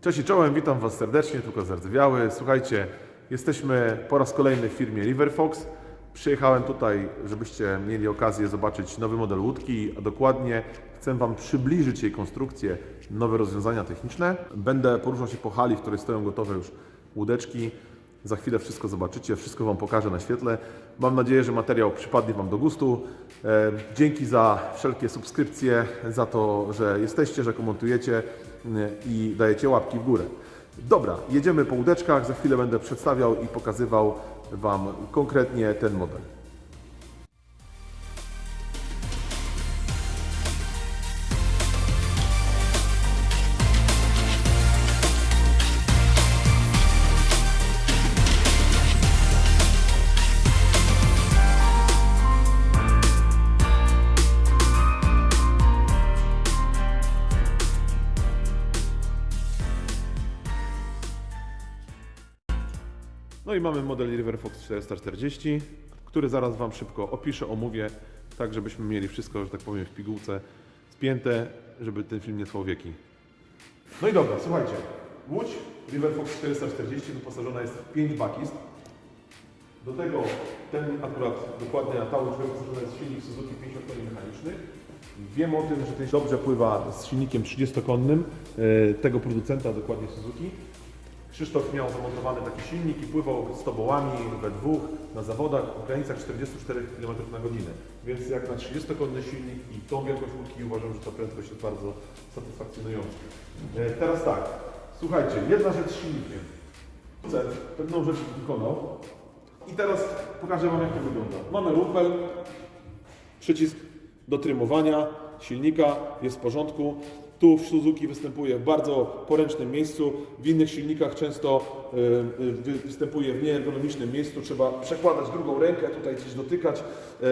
Cześć i czołem, witam Was serdecznie, tylko zardzewiały. Słuchajcie, jesteśmy po raz kolejny w firmie Riverfox. Przyjechałem tutaj, żebyście mieli okazję zobaczyć nowy model łódki, a dokładnie chcę Wam przybliżyć jej konstrukcję, nowe rozwiązania techniczne. Będę poruszał się po hali, w której stoją gotowe już łódeczki. Za chwilę wszystko zobaczycie, wszystko Wam pokażę na świetle. Mam nadzieję, że materiał przypadnie Wam do gustu. E, Dzięki za wszelkie subskrypcje, za to, że jesteście, że komentujecie e, i dajecie łapki w górę. Dobra, jedziemy po łódeczkach. Za chwilę będę przedstawiał i pokazywał Wam konkretnie ten model. No i mamy model Riverfox 440, który zaraz Wam szybko opiszę, omówię, tak żebyśmy mieli wszystko, że tak powiem, w pigułce spięte, żeby ten film nie trwał wieki. No i dobra, słuchajcie. Łódź Riverfox 440 wyposażona jest w 5 bakist. Do tego ten akurat dokładnie ta łódź wyposażona jest silnik Suzuki 50 koni mechanicznych. Wiem o tym, że ten dobrze pływa z silnikiem 30-konnym e, tego producenta, dokładnie Suzuki. Krzysztof miał zamontowany taki silnik i pływał z tobołami we dwóch na zawodach w granicach 44 km na godzinę. Więc jak na 30-konny silnik i tą wielkość łódki uważam, że ta prędkość jest bardzo satysfakcjonująca. E, Teraz tak, słuchajcie, jedna rzecz z silnikiem. Cel pewną rzecz wykonał i teraz pokażę Wam jak to wygląda. Mamy rupel, przycisk do trymowania silnika jest w porządku. Tu w Suzuki występuje w bardzo poręcznym miejscu, w innych silnikach często y, y, wy- występuje w nieergonomicznym miejscu, trzeba przekładać drugą rękę, tutaj gdzieś dotykać. Y,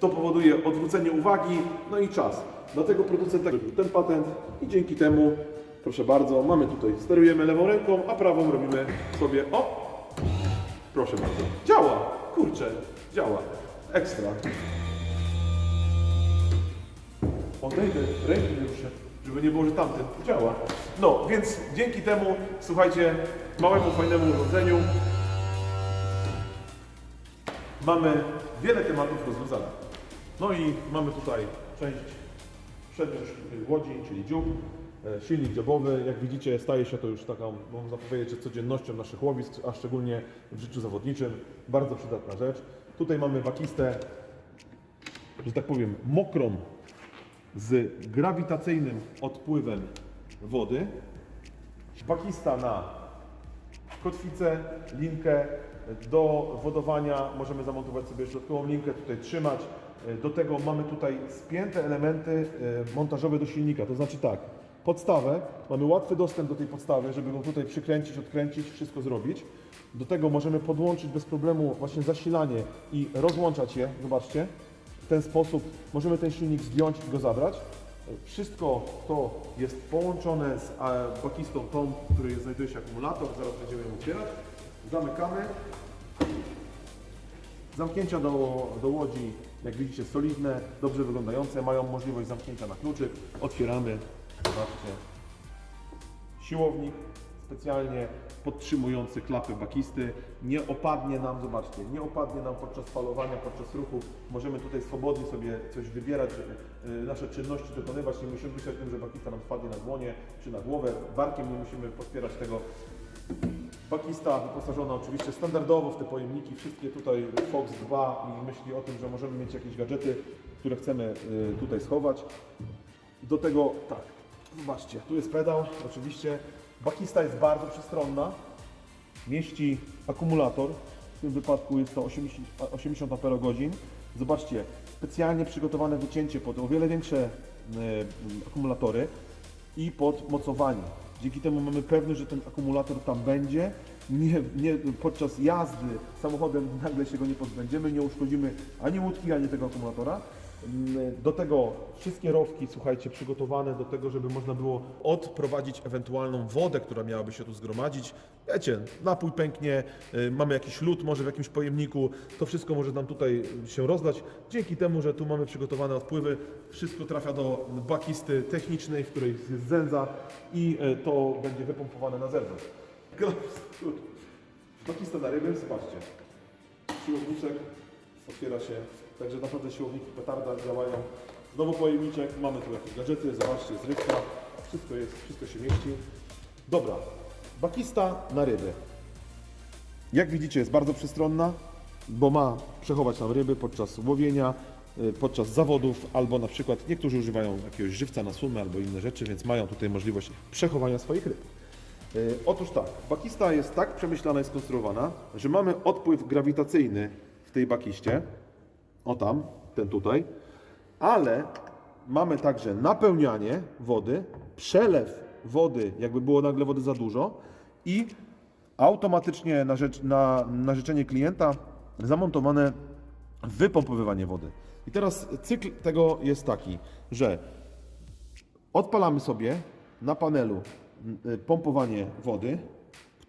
To powoduje odwrócenie uwagi, no i czas. Dlatego producent tak ten patent i dzięki temu, proszę bardzo, mamy tutaj, sterujemy lewą ręką, a prawą robimy sobie, o, proszę bardzo, działa, kurczę, działa, ekstra. Odejdę, ręki nie ruszę, żeby nie było, że tamten działa. No, więc dzięki temu, słuchajcie, małemu, fajnemu urządzeniu mamy wiele tematów rozwiązanych. No i mamy tutaj część przednią łodzi, czyli dziób, e, silnik dziobowy. Jak widzicie, staje się to już taką, można powiedzieć, że codziennością naszych łowisk, a szczególnie w życiu zawodniczym. Bardzo przydatna rzecz. Tutaj mamy wakistę, że tak powiem, mokrą z grawitacyjnym odpływem wody. Bakista na kotwicę, linkę do wodowania. Możemy zamontować sobie środkową linkę, tutaj trzymać. Do tego mamy tutaj spięte elementy e, montażowe do silnika. To znaczy tak, podstawę, mamy łatwy dostęp do tej podstawy, żeby ją tutaj przykręcić, odkręcić, wszystko zrobić. Do tego możemy podłączyć bez problemu właśnie zasilanie i rozłączać je. Zobaczcie. Ten sposób możemy ten silnik zdjąć i go zabrać. Wszystko to jest połączone z e, bakistą tą, w której znajduje się akumulator. Zaraz będziemy ją otwierać. Zamykamy. Zamknięcia do, do łodzi, jak widzicie, solidne, dobrze wyglądające. Mają możliwość zamknięcia na kluczyk. Otwieramy. Zobaczcie. Siłownik specjalnie podtrzymujący klapy bakisty. Nie opadnie nam, zobaczcie, nie opadnie nam podczas falowania, podczas ruchu. Możemy tutaj swobodnie sobie coś wybierać, y, nasze czynności dokonywać. Nie musimy myśleć o tym, że bakista nam spadnie na dłonie czy na głowę. Barkiem nie musimy podpierać tego. Bakista wyposażona oczywiście standardowo w te pojemniki, wszystkie tutaj Fox 2 i myśli o tym, że możemy mieć jakieś gadżety, które chcemy y, tutaj schować. Do tego tak, zobaczcie, tu jest pedał, oczywiście. Bakista jest bardzo przestronna, mieści akumulator, w tym wypadku jest to 80, 80 Ah. Zobaczcie, specjalnie przygotowane wycięcie pod o wiele większe e, akumulatory i pod mocowanie. Dzięki temu mamy pewność, że ten akumulator tam będzie. Nie, nie, podczas jazdy samochodem nagle się go nie pozbędziemy, nie uszkodzimy ani łódki, ani tego akumulatora. Mm, Do tego wszystkie rowki, słuchajcie, przygotowane do tego, żeby można było odprowadzić ewentualną wodę, która miałaby się tu zgromadzić. Wiecie, napój pęknie, y, mamy jakiś lód może w jakimś pojemniku, to wszystko może nam tutaj się rozlać. Dzięki temu, że tu mamy przygotowane odpływy, wszystko trafia do bakisty technicznej, w której jest zędza i y, to będzie wypompowane na zewnątrz. Bakista na ryby, zobaczcie. Siłowniczek otwiera się, także naprawdę siłowniki petarda działają. Znowu pojemniczek, mamy tu jakieś gadżety, zobaczcie, zrywka, wszystko jest, wszystko się mieści. Dobra, bakista na ryby. Jak widzicie jest bardzo przystronna, bo ma przechować nam ryby podczas łowienia, y, podczas zawodów, albo na przykład niektórzy używają jakiegoś żywca na sumę albo inne rzeczy, więc mają tutaj możliwość przechowania swoich ryb. Y, Otóż tak, bakista jest tak przemyślana i skonstruowana, że mamy odpływ grawitacyjny w tej bakiście, o tam, ten tutaj, ale mamy także napełnianie wody, przelew wody, jakby było nagle wody za dużo i automatycznie na, rzecz, na, na życzenie klienta zamontowane wypompowywanie wody. I teraz cykl tego jest taki, że Odpalamy sobie na panelu y, pompowanie wody,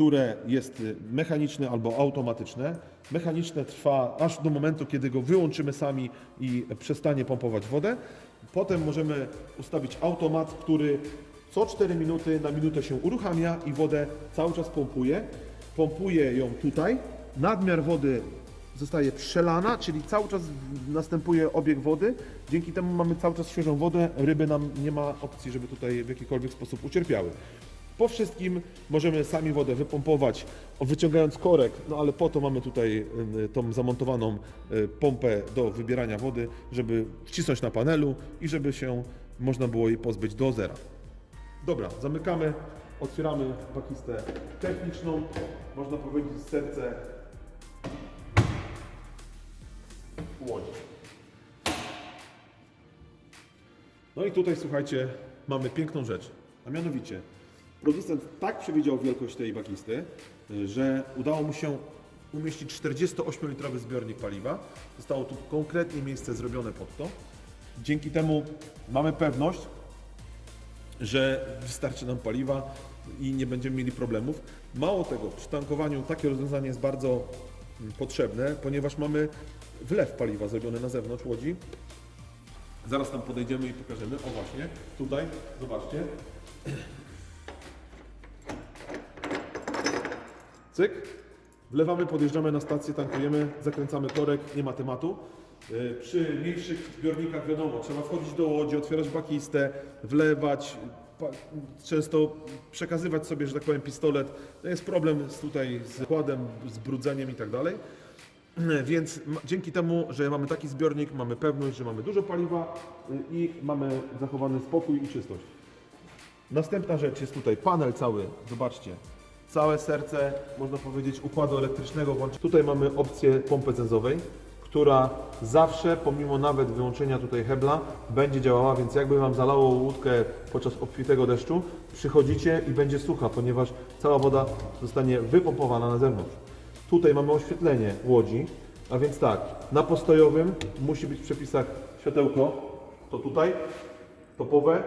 które jest y, mechaniczne albo automatyczne. Mechaniczne trwa aż do momentu, kiedy go wyłączymy sami i przestanie pompować wodę. Potem możemy ustawić automat, który co 4 minuty na minutę się uruchamia i wodę cały czas pompuje. Pompuje ją tutaj. Nadmiar wody zostaje przelana, czyli cały czas następuje obieg wody. Dzięki temu mamy cały czas świeżą wodę. Ryby nam nie ma opcji, żeby tutaj w jakikolwiek sposób ucierpiały. Po wszystkim możemy sami wodę wypompować, wyciągając korek, no ale po to mamy tutaj y, tą zamontowaną y, pompę do wybierania wody, żeby wcisnąć na panelu i żeby się można było jej pozbyć do zera. Dobra, zamykamy, otwieramy bakistę techniczną, można powiedzieć serce łodzi. No i tutaj słuchajcie, mamy piękną rzecz, a mianowicie producent tak przewidział wielkość tej bakisty, y, że udało mu się umieścić 48-litrowy zbiornik paliwa. Zostało tu konkretnie miejsce zrobione pod to. Dzięki temu mamy pewność, że wystarczy nam paliwa i nie będziemy mieli problemów. Mało tego, przy tankowaniu takie rozwiązanie jest bardzo mm, potrzebne, ponieważ mamy wlew paliwa zrobiony na zewnątrz łodzi. Zaraz tam podejdziemy i pokażemy. O właśnie, tutaj, zobaczcie. Cyk. Wlewamy, podjeżdżamy na stację, tankujemy, zakręcamy korek, nie ma tematu. Yy, Przy mniejszych zbiornikach wiadomo, trzeba wchodzić do łodzi, otwierać bakistę, wlewać, często przekazywać sobie, że tak powiem, pistolet. To jest problem z tutaj z kładem, z brudzeniem i tak dalej. Więc m- dzięki temu, że mamy taki zbiornik, mamy pewność, że mamy dużo paliwa y, i mamy zachowany spokój i czystość. Następna rzecz jest tutaj panel cały, zobaczcie. Całe serce, można powiedzieć, układu elektrycznego. Tutaj mamy opcję pompy cenzowej, która zawsze, pomimo nawet wyłączenia tutaj hebla, będzie działała, więc jakby Wam zalało łódkę podczas obfitego deszczu, przychodzicie i będzie sucha, ponieważ cała woda zostanie wypompowana na zewnątrz. Tutaj mamy oświetlenie łodzi, a więc tak, na postojowym musi być w przepisach światełko, to tutaj, topowe,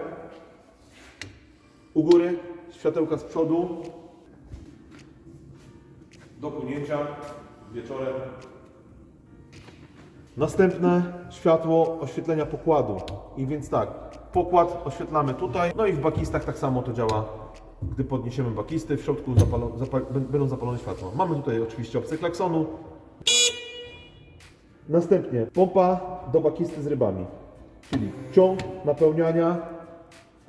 u góry światełka z przodu, do płynięcia wieczorem. Następne światło oświetlenia pokładu. I więc tak, pokład oświetlamy tutaj, no i w bakistach tak samo to działa. Gdy podniesiemy bakisty, w środku zapalo, będą zapalone światła. Mamy tutaj oczywiście opcję klaksonu. Następnie pompa do bakisty z rybami, czyli ciąg napełniania,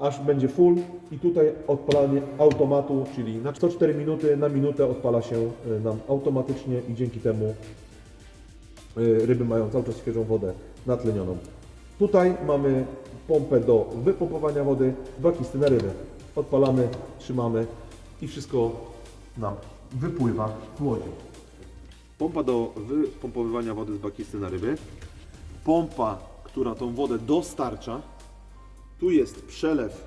aż będzie full i tutaj odpalanie automatu, czyli na 104 minuty na minutę odpala się y, nam automatycznie i dzięki temu y, ryby mają cały czas świeżą wodę natlenioną. Tutaj mamy pompę do wypompowania wody, bakisty na ryby. Odpalamy, trzymamy i wszystko nam wypływa w łodzi. Pompa do wypompowywania wody z bakisty na ryby. Pompa, która tą wodę dostarcza. Tu jest przelew,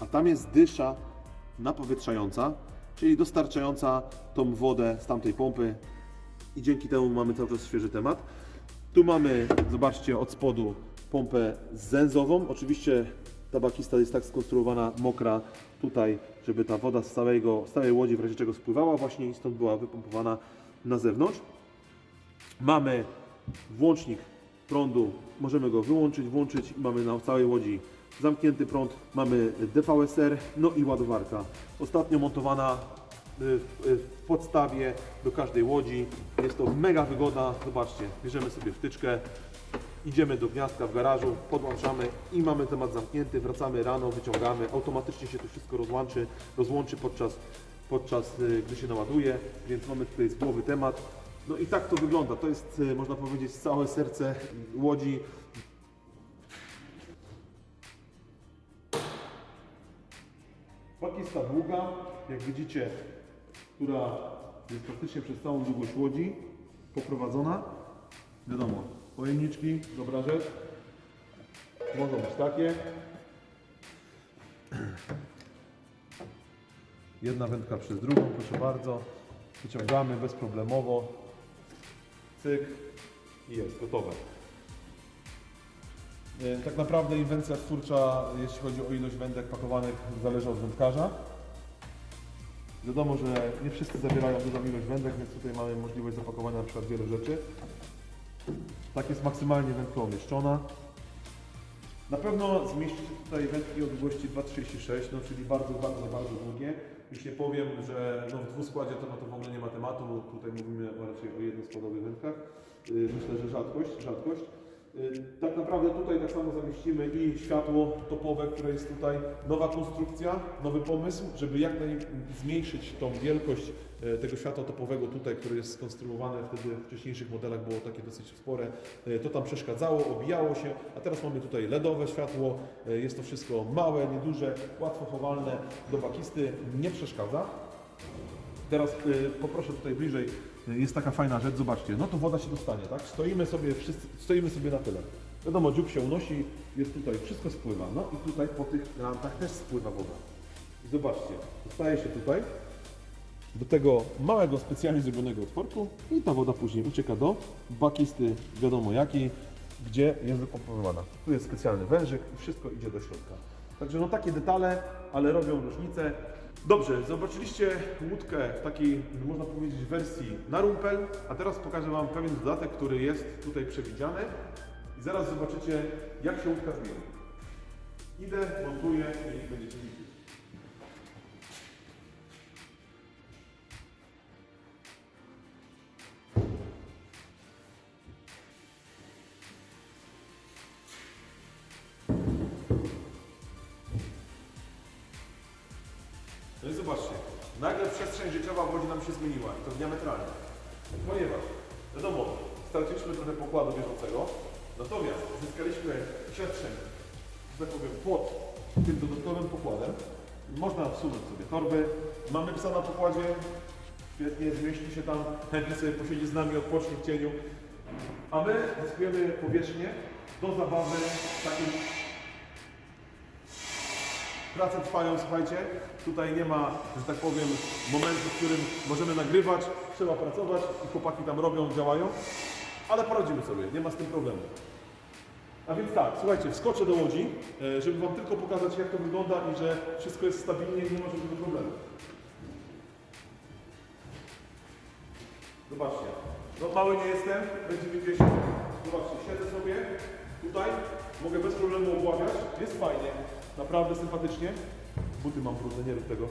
a tam jest dysza napowietrzająca, czyli dostarczająca tą wodę z tamtej pompy i dzięki temu mamy cały czas świeży temat. Tu mamy, zobaczcie, od spodu pompę zęzową. Oczywiście ta bakista jest tak skonstruowana, mokra tutaj, żeby ta woda z, całego, z całej łodzi w razie czego spływała właśnie i stąd była wypompowana na zewnątrz. Mamy włącznik prądu, możemy go wyłączyć, włączyć i mamy na całej łodzi zamknięty prąd, mamy DVSR, no i ładowarka. Ostatnio montowana y, y, w podstawie do każdej łodzi. Jest to mega wygoda, zobaczcie, bierzemy sobie wtyczkę, idziemy do gniazdka w garażu, podłączamy i mamy temat zamknięty, wracamy rano, wyciągamy, automatycznie się to wszystko rozłączy, rozłączy podczas, podczas y, gdy się naładuje, więc mamy tutaj z głowy temat. No i tak to wygląda, to jest y, można powiedzieć całe serce łodzi. Bakista długa, jak widzicie, która jest praktycznie przez całą długość łodzi poprowadzona. Wiadomo, pojemniczki, dobra rzecz. Mogą być takie. Jedna wędka przez drugą, proszę bardzo. Wyciągamy bezproblemowo. Cyk i jest gotowe. E, Tak naprawdę inwencja twórcza, jeśli chodzi o ilość wędek pakowanych, zależy od wędkarza. Wiadomo, że nie wszyscy zabierają dużą ilość wędek, więc tutaj mamy możliwość zapakowania na przykład wielu rzeczy. Tak jest maksymalnie wędka umieszczona. Na pewno zmieści się tutaj wędki o długości 2,36, no czyli bardzo, bardzo, bardzo długie. Już nie powiem, że no w dwuskładzie to, no to w ogóle nie ma tematu, bo tutaj mówimy raczej o jednoskładowych wędkach. Yy, Myślę, że rzadkość, rzadkość. Yy, Tak naprawdę tutaj tak samo zamieścimy i światło topowe, które jest tutaj, nowa konstrukcja, nowy pomysł, żeby jak naj zmniejszyć tą wielkość e, tego światła topowego tutaj, które jest skonstruowane wtedy w wcześniejszych modelach było takie dosyć spore. E, To tam przeszkadzało, obijało się, a teraz mamy tutaj LEDowe światło, jest to wszystko małe, nieduże, łatwo chowalne, do bakisty nie przeszkadza. Teraz y, poproszę tutaj bliżej, y, jest taka fajna rzecz, zobaczcie, no to woda się dostanie, tak? Stoimy sobie wszyscy, stoimy sobie na tyle. Wiadomo, dziób się unosi, jest tutaj, wszystko spływa, no i tutaj po tych rantach też spływa woda. I zobaczcie, dostaje się tutaj, do tego małego, specjalnie zrobionego otworku i ta woda później ucieka do bakisty, wiadomo jakiej, gdzie jest wypompowywana. Tu jest specjalny wężyk i wszystko idzie do środka. Także no takie detale, ale robią różnicę. Dobrze, zobaczyliście łódkę w takiej, można powiedzieć, wersji na rumpel, a teraz pokażę Wam pewien dodatek, który jest tutaj przewidziany i zaraz zobaczycie, jak się łódka zmieni. Idę, montuję i będziecie widzieć. Zobaczcie, nagle przestrzeń życiowa w nam się zmieniła i to diametralnie. Ponieważ, wiadomo, straciliśmy trochę pokładu bieżącego, natomiast zyskaliśmy przestrzeń, że tak powiem, pod tym dodatkowym pokładem. Można wsunąć sobie torby. Mamy psa na pokładzie, świetnie, zmieści się tam, chętnie sobie posiedzi z nami, odpocznie w cieniu. A my zyskujemy powierzchnię do zabawy takiej Prace trwają, słuchajcie. Tutaj nie ma, że tak powiem, momentu, w którym możemy nagrywać. Trzeba pracować i chłopaki tam robią, działają. Ale poradzimy sobie, nie ma z tym problemu. A więc tak, słuchajcie, wskoczę do łodzi, e, żeby Wam tylko pokazać, jak to wygląda i że wszystko jest stabilnie i nie ma żadnego problemu. Zobaczcie, no mały nie jestem, będzie mi gdzieś, zobaczcie, siedzę sobie tutaj, mogę bez problemu obławiać, jest fajnie, naprawdę sympatycznie. Buty mam brudne, nie rób tego.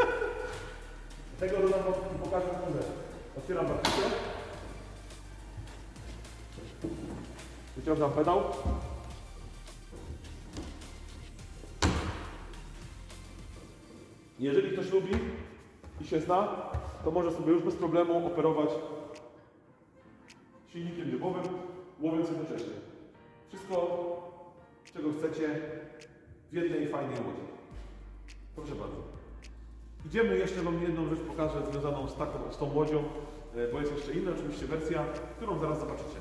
tego dodam pokażę wam rzecz. Otwieram bakitę. Wyciągam pedał. Jeżeli ktoś lubi i się zna, to może sobie już bez problemu operować silnikiem biegowym, łowiąc jednocześnie. Wszystko, czego chcecie w jednej fajnej łodzi. Proszę bardzo. Idziemy, jeszcze Wam jedną rzecz pokażę związaną z, taką, z tą łodzią, e, bo jest jeszcze inna oczywiście wersja, którą zaraz zobaczycie.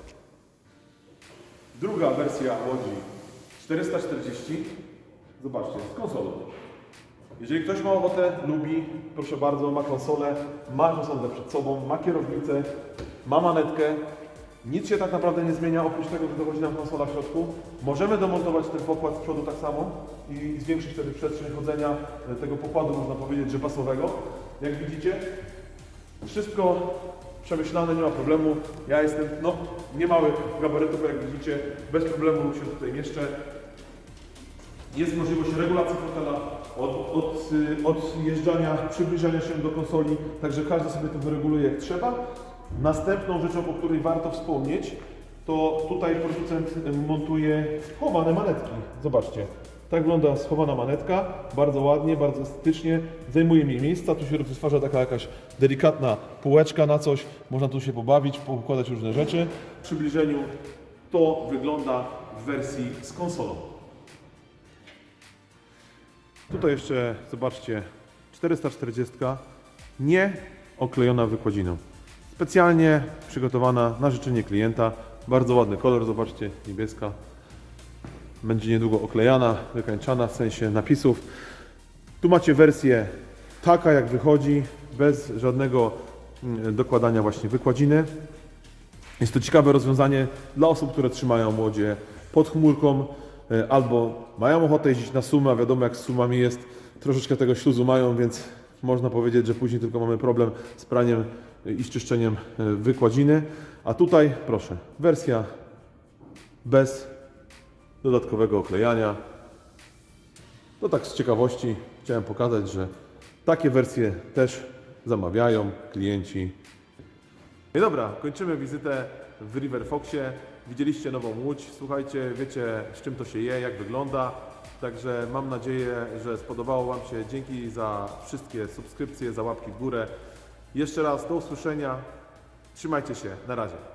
Druga wersja łodzi 440. Zobaczcie, z konsolą. Jeżeli ktoś ma ochotę, lubi, proszę bardzo, ma konsolę, ma konsolę przed sobą, ma kierownicę, ma manetkę, Nic się tak naprawdę nie zmienia, oprócz tego, że dochodzi nam konsola w środku. Możemy domontować ten pokład z przodu tak samo i zwiększyć wtedy przestrzeń chodzenia e, tego pokładu, można powiedzieć, że pasowego. Jak widzicie, wszystko przemyślane, nie ma problemu. Ja jestem, no, niemały gabarytów, jak widzicie, bez problemu się tutaj mieszczę. Jest możliwość regulacji fotela od, od, y, od jeżdżania, przybliżania się do konsoli, także każdy sobie to wyreguluje jak trzeba. Następną rzeczą, o której warto wspomnieć, to tutaj producent y, montuje schowane manetki. Zobaczcie. Tak wygląda schowana manetka, bardzo ładnie, bardzo estetycznie, zajmuje mniej miejsca, tu się wytwarza taka jakaś delikatna półeczka na coś, można tu się pobawić, poukładać różne rzeczy. W przybliżeniu to wygląda w wersji z konsolą. Tutaj jeszcze zobaczcie 440 nie oklejona wykładziną. Specjalnie przygotowana na życzenie klienta. Bardzo ładny kolor, zobaczcie, niebieska. Będzie niedługo oklejana, wykańczana w sensie napisów. Tu macie wersję taka jak wychodzi, bez żadnego mm, dokładania właśnie wykładziny. Jest to ciekawe rozwiązanie dla osób, które trzymają łodzie pod chmurką e, albo mają ochotę jeździć na sumę, a wiadomo jak z sumami jest, troszeczkę tego śluzu mają, więc można powiedzieć, że później tylko mamy problem z praniem i z czyszczeniem e, wykładziny. A tutaj, proszę, wersja bez dodatkowego oklejania. To tak z ciekawości chciałem pokazać, że takie wersje też zamawiają klienci no i dobra, kończymy wizytę w River Foxie. Widzieliście nową łódź, słuchajcie, wiecie z czym to się je, jak wygląda. Także mam nadzieję, że spodobało Wam się. Dzięki za wszystkie subskrypcje, za łapki w górę. Jeszcze raz do usłyszenia. Trzymajcie się, na razie.